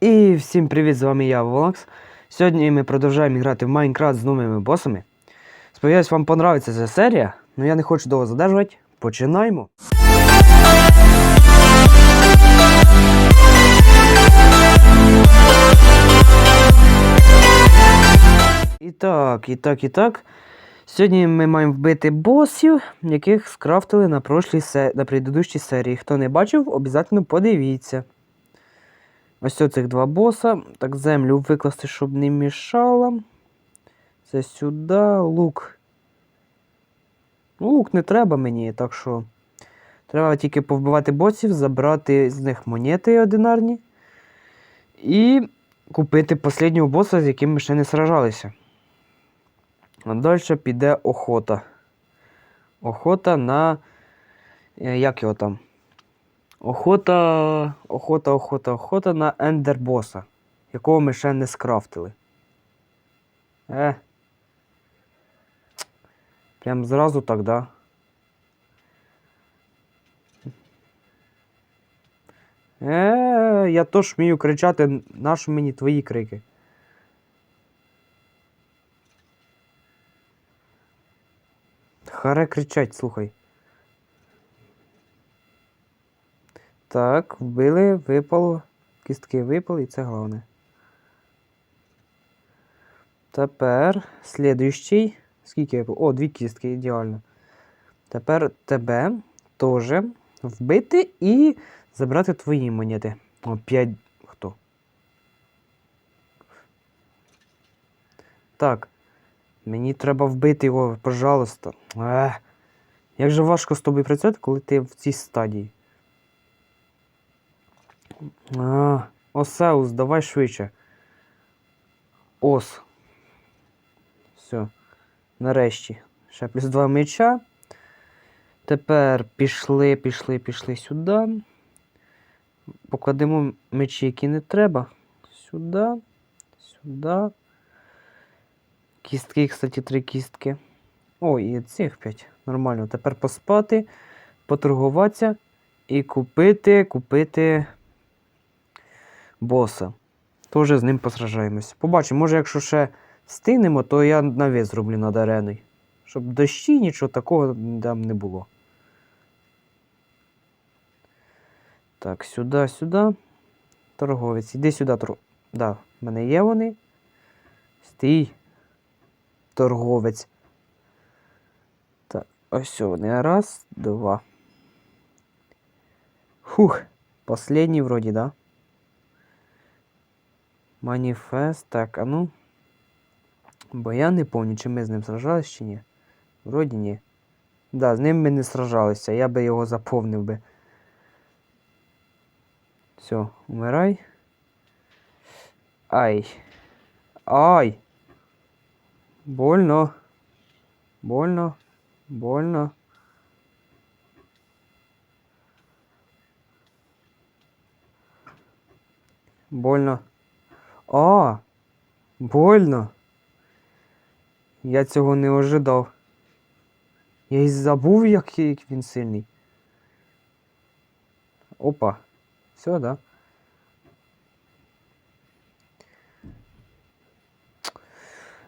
І всім привіт, з вами я, Волакс. Сьогодні ми продовжуємо грати в Майнкрафт з новими босами. Сподіваюсь, вам понравиться ця серія, але я не хочу довго задержувати. Починаємо. І так, і так, і так. Сьогодні ми маємо вбити босів, яких скрафтили на прошлій на предыдущій серії. Хто не бачив, обов'язково подивіться. Ось оцих два боса. Так, землю викласти, щоб не мішало. Це сюди. Лук. Ну, лук не треба мені, так що. Треба тільки повбивати босів, забрати з них монети одинарні. І купити останнього боса, з яким ми ще не сражалися. А далі піде охота. Охота на. е, Як його там? Охота. Охота, охота, охота на ендербоса, якого ми ще не скрафтили. Е. Прям зразу так, да? Е, я теж вмію кричати, нащо мені твої крики. Харе кричать, слухай. Так, вбили, випало. Кістки випали, і це головне. Тепер слідуючий. Скільки я О, дві кістки, ідеально. Тепер тебе теж вбити і забрати твої монети. О, 5. Хто? Так. Мені треба вбити його, пожалуйста. Ех. Як же важко з тобою працювати, коли ти в цій стадії. А, Осеус, давай швидше. Ос. Все. Нарешті. Ще плюс два меча. Тепер пішли, пішли, пішли сюди. Покладемо мечі, які не треба. Сюди. Сюди. Кістки, кстати, три кістки. О, і цих п'ять. Нормально. Тепер поспати, поторгуватися і купити, купити боса. Тоже з ним посражаємось. Побачимо, може, якщо ще встигнемо, то я навіс зроблю над ареною. Щоб дощі, нічого такого там не було. Так, сюди, сюди. Торговець. Іди сюди, тор... Да, в мене є вони. Стій. Торговець. Так, ось вони. Раз, два. Фух. Последній вроді, да? Маніфест. Так, а ну. Бо я не пам'ятаю, чи ми з ним сражались, чи ні. Вроді ні. Да, з ним ми не сражалися, я би його заповнив би. Все, умирай. Ай. Ай. Больно. Больно. Больно. Больно. А, больно. Я цього не ожидав. Я й забув, як, як він сильний. Опа. Все, да?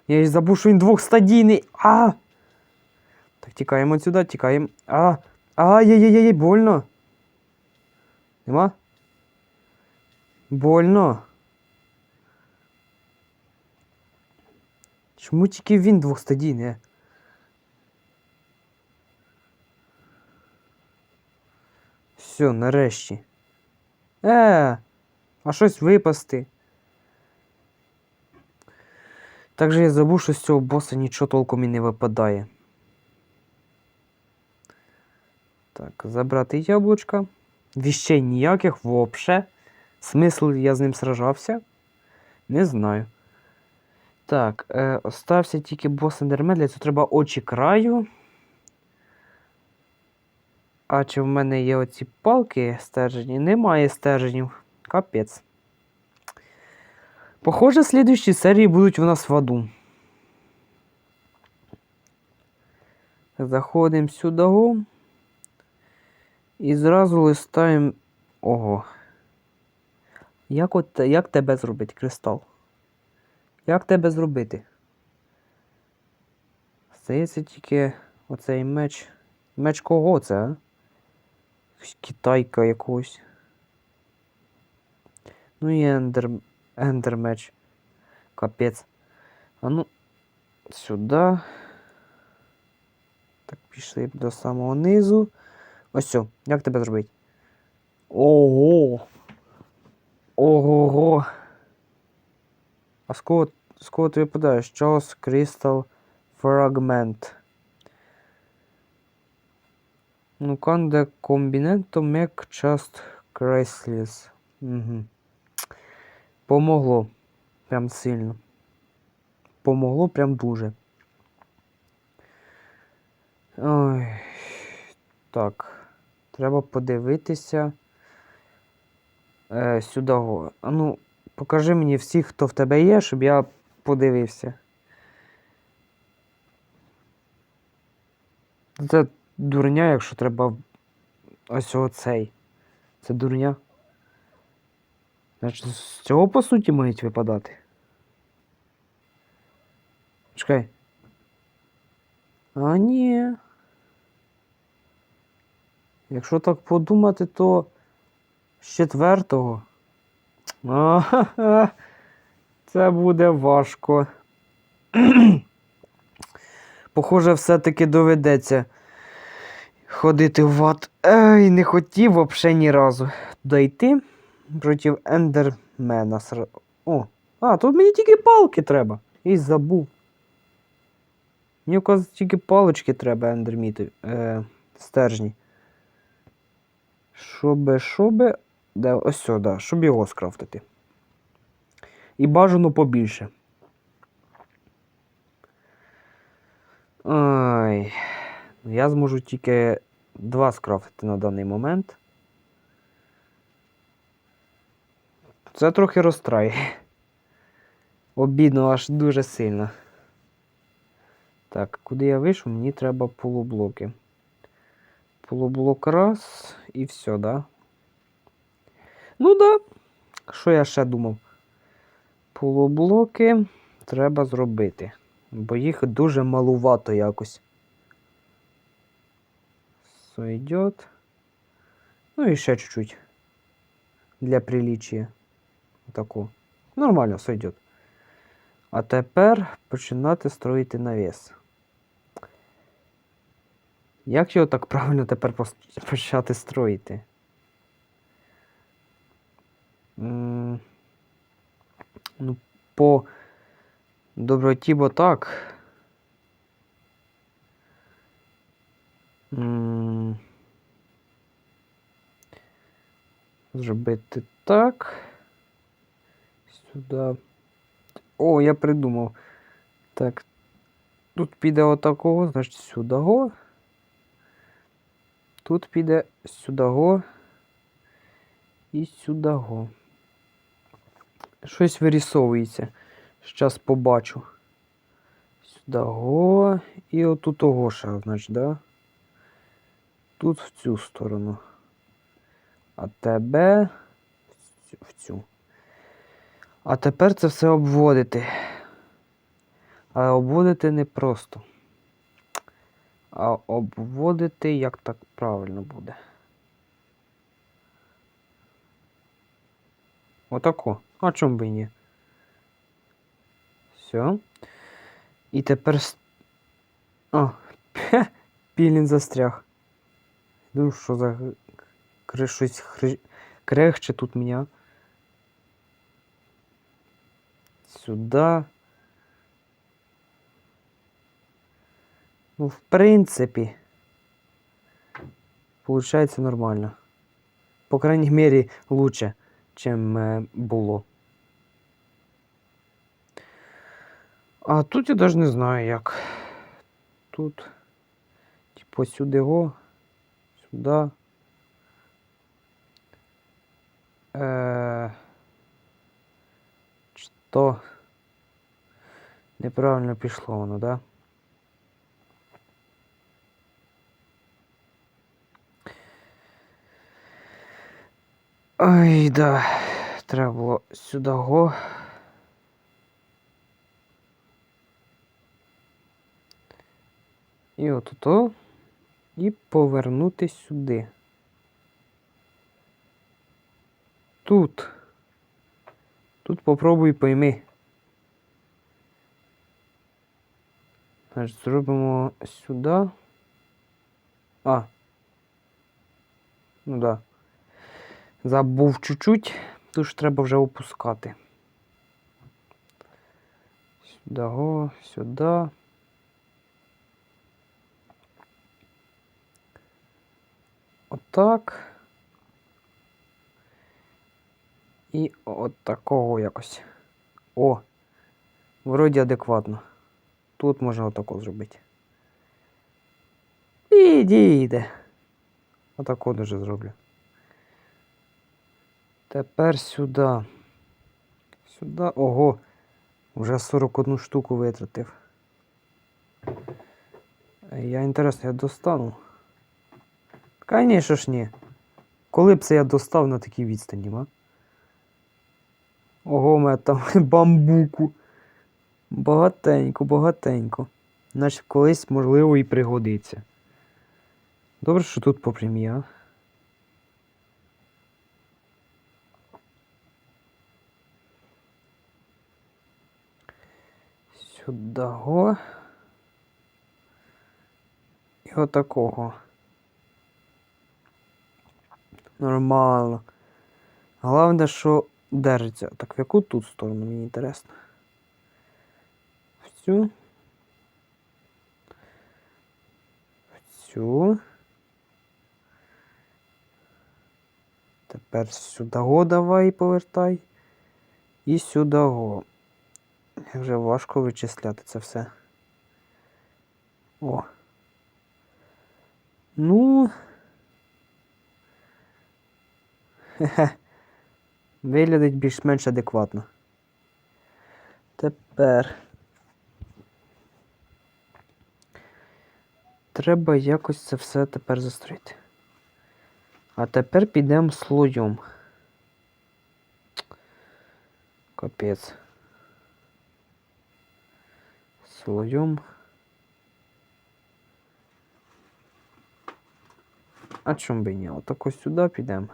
Я й забув, що він двохстадійний. А! Так, тікаємо отсюда, тікаємо. А! Ай-яй-яй-яй, больно. Нема? Больно. Чому тільки він двохстадійний? е? Все, нарешті. Е, а щось випасти. Також я забув, що з цього боса нічого толком і не випадає. Так, забрати яблучка. Віщей ніяких вообще. Смисл я з ним сражався? Не знаю. Так, е, остався тільки бос ендермен, для цього треба очі краю. А чи в мене є оці палки стержені? Немає стерженів. Капець. Похоже, слідуючі серії будуть у нас в аду. Заходимо сюди. І зразу листаємо. Ого. Як от як тебе зробити, кристал? Як тебе зробити? Здається, тільки оцей меч. Меч кого це, а? Китайка якогось. Ну і ендер, ендер меч. Капець. А ну, сюди. Так, пішли до самого низу. Ось все. Як тебе зробити? Ого! Ого! А з кого, ти випадаєш? Чос Crystal Fragment. Ну, канде комбіненто мек част Крейсліс. Угу. Помогло. Прям сильно. Помогло прям дуже. Ой. Так. Треба подивитися. Е, сюди. Ну, покажи мені всіх, хто в тебе є, щоб я подивився. Це дурня, якщо треба ось оцей. Це дурня. Значить, з цього по суті мають випадати. Чекай. А ні. Якщо так подумати, то з четвертого. Ага, це буде важко. Похоже, все-таки доведеться ходити в ад. Ей, не хотів взагалі ні разу дойти проти ендермена. О, а, тут мені тільки палки треба. І забув. Мені оказується, тільки палочки треба ендерміти. Е, стержні. Щоби, щоби. Де, ось сюди, щоб його скрафтити. І бажано побільше. Ай. Я зможу тільки два скрафтити на даний момент. Це трохи розстраює. Обідно аж дуже сильно. Так, куди я вийшов, мені треба полублоки. Полублок раз і все, да? Ну да. Що я ще думав? Полублоки треба зробити. Бо їх дуже малувато якось. Сойдет. Ну і ще чуть-чуть. Для приличия. Таку. Нормально сойдет. А тепер починати строїти навіс. Як його так правильно тепер почати строїти? Ну, по доброті, бо так. Зробити так. Сюди. О, я придумав. Так. Тут піде отакого, значить сюди го. Тут піде сюди го. І сюди го. Щось вирісовується. Щас побачу. Сюди го. І отут того ще, значить, да? Тут в цю сторону. А тебе в цю. А тепер це все обводити. Але обводити не просто. А обводити як так правильно буде. Отако. А чому би і ні? Все. І тепер. О, пілін застряг. Ну, що за щось хри... крехче тут мене. Сюди. Ну, в принципі. Получається нормально. По крайній мірі, лучше, чим е, було. А тут я навіть не знаю як. Тут. Типу сюди го. Сюди. Е... Що? Неправильно пішло воно, да? Ой, да. треба було сюди го. І от ото. І повернути сюди. Тут. Тут попробуй пойми. Значить, зробимо сюди. А. Ну да. Забув чуть-чуть, тож треба вже опускати. Сюди, сюди. Отак. І от такого якось. О! Вроді адекватно. Тут можна отако зробити. Підійде. Отако дуже зроблю. Тепер сюди. Сюди. Ого! Вже 41 штуку витратив. Я інтересно, я достану. Конечно ж ні. Коли б це я достав на такій відстані, ма? Ого, у мене там бамбуку. Багатенько, багатенько. Значить, колись, можливо, і пригодиться. Добре, що тут попрямі, а? Сюди. І отакого. Нормально. Головне, що держиться. Так, в яку тут сторону, мені інтересно. В цю. В цю. Тепер сюди давай повертай. І сюди го. Як вже важко вичисляти це все. О. Ну. Виглядить більш-менш адекватно. Тепер. Треба якось це все тепер застроїти. А тепер підемо слоєм. Капець. Слоєм. А чом би ні? Отако сюди підемо.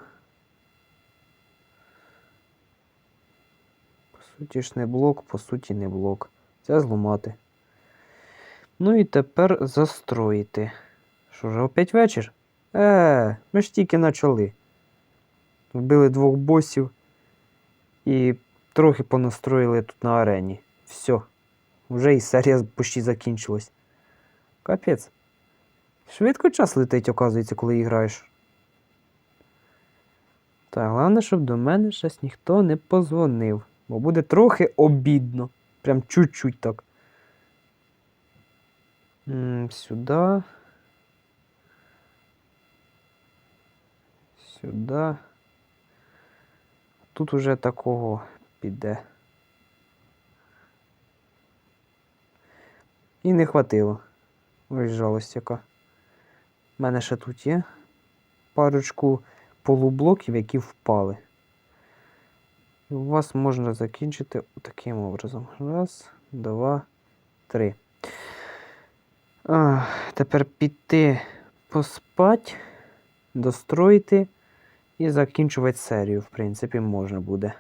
Суті ж не блок, по суті не блок. Це зламати. Ну і тепер застроїти. Що вже опять вечір? Е, ми ж тільки почали. Вбили двох босів і трохи понастроїли тут на арені. Все. Вже і серія почти закінчилась. Капець. Швидко час летить, оказується, коли граєш. Так, головне, щоб до мене щось ніхто не позвонив. Бо буде трохи обідно. Прям чуть-чуть так. Сюди. Сюди. Тут уже такого піде. І не хватило. Ой, жалость яка. У мене ще тут є парочку полублоків, які впали. І у вас можна закінчити таким образом. Раз, два, три. А, тепер піти поспать, достроїти і закінчувати серію, в принципі, можна буде.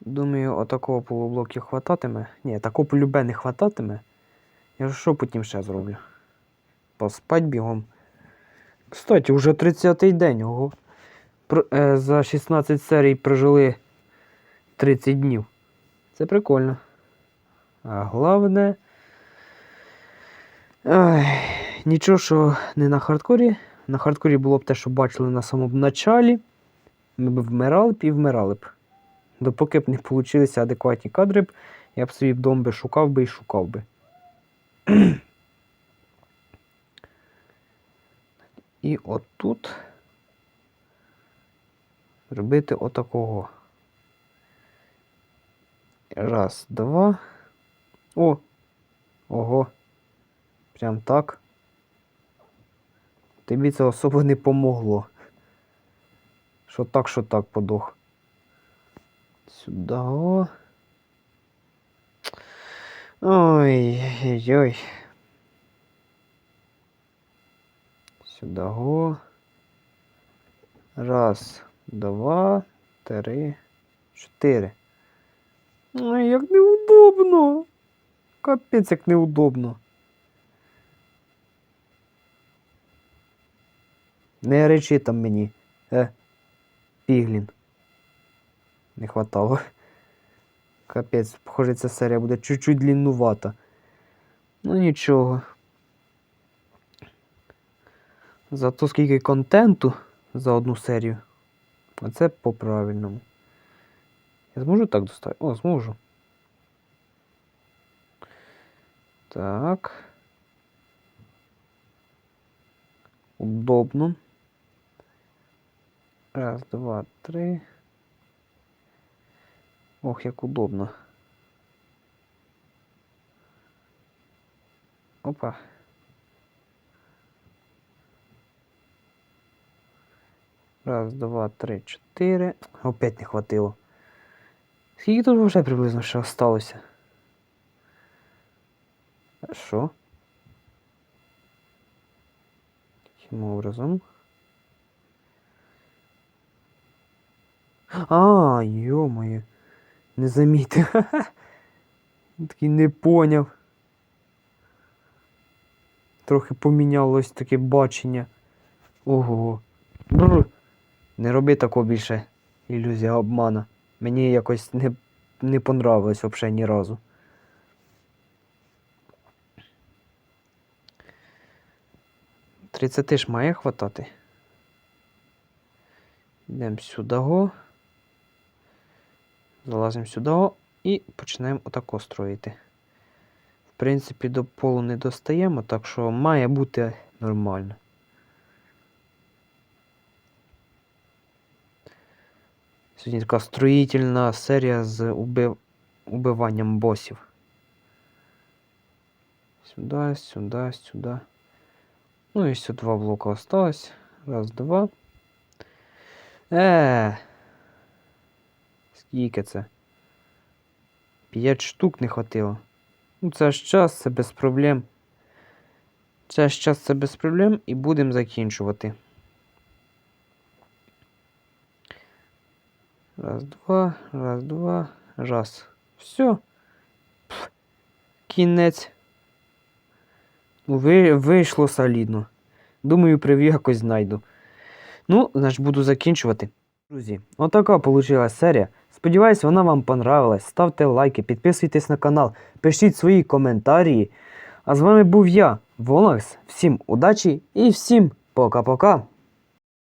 Думаю, отакого полублоків хвататиме. Ні, такого полюбе не хвататиме. Я що потім ще зроблю? Поспать бігом. Кстати, вже 30-й день. Ого. Е, за 16 серій прожили 30 днів. Це прикольно. А головне. Ой, нічого, що не на хардкорі. На хардкорі було б те, що бачили на самому началі. Ми б вмирали б і вмирали б. Допоки б не получилися адекватні кадри б, я б собі вдома би шукав би і шукав би. І отут робити отакого. Раз, два. О! Ого. Прям так. Тобі це особо не помогло. Що так, що так подох. Сюди. Ой-ой-ой. Сюди. Раз, два, три, чотири. Ой, як неудобно. Капець, як неудобно. Не речи там мені. Е, піглін. Не хватало. Капець, похоже, ця серія буде чуть-чуть дліннувата. Ну нічого. Зато скільки контенту за одну серію. Оце по-правильному. Я зможу так достати? О, зможу. Так. Удобно. Раз, два, три. Ох, як удобно. Опа. Раз, два, три, чотири. Опять не хватило. Скільки тут вже приблизно ще осталося? Що? Яким образом? А, йо-моє. Не замітив. Такий не поняв. Трохи помінялось таке бачення. Ого. Бррр. Не роби такого більше. Ілюзія обмана. Мені якось не, не понравилось взагалі ні разу. Тридцяти ж має хватати. Йдемо сюди. Залазимо сюди і починаємо отако строїти. В принципі, до полу не достаємо, так що має бути нормально. Сьогодні така строїтельна серія з убив... убиванням босів. Сюди, сюди, сюди. Ну і сюди два блока осталось. Раз, два. Е. Скільки це? П'ять штук не хватило. Ну, це ж час, це без проблем. Це ж час, це без проблем, і будемо закінчувати. Раз, два, раз, два, раз. Все. Пф, Кінець. Ну, Ви, вийшло солідно. Думаю, привів якось знайду. Ну, значить, буду закінчувати. Друзі, отака вийшла серія. Сподіваюсь, вона вам понравилась. Ставте лайки, підписуйтесь на канал, пишіть свої коментарі. А з вами був я, Волакс. Всім удачі і всім пока-пока.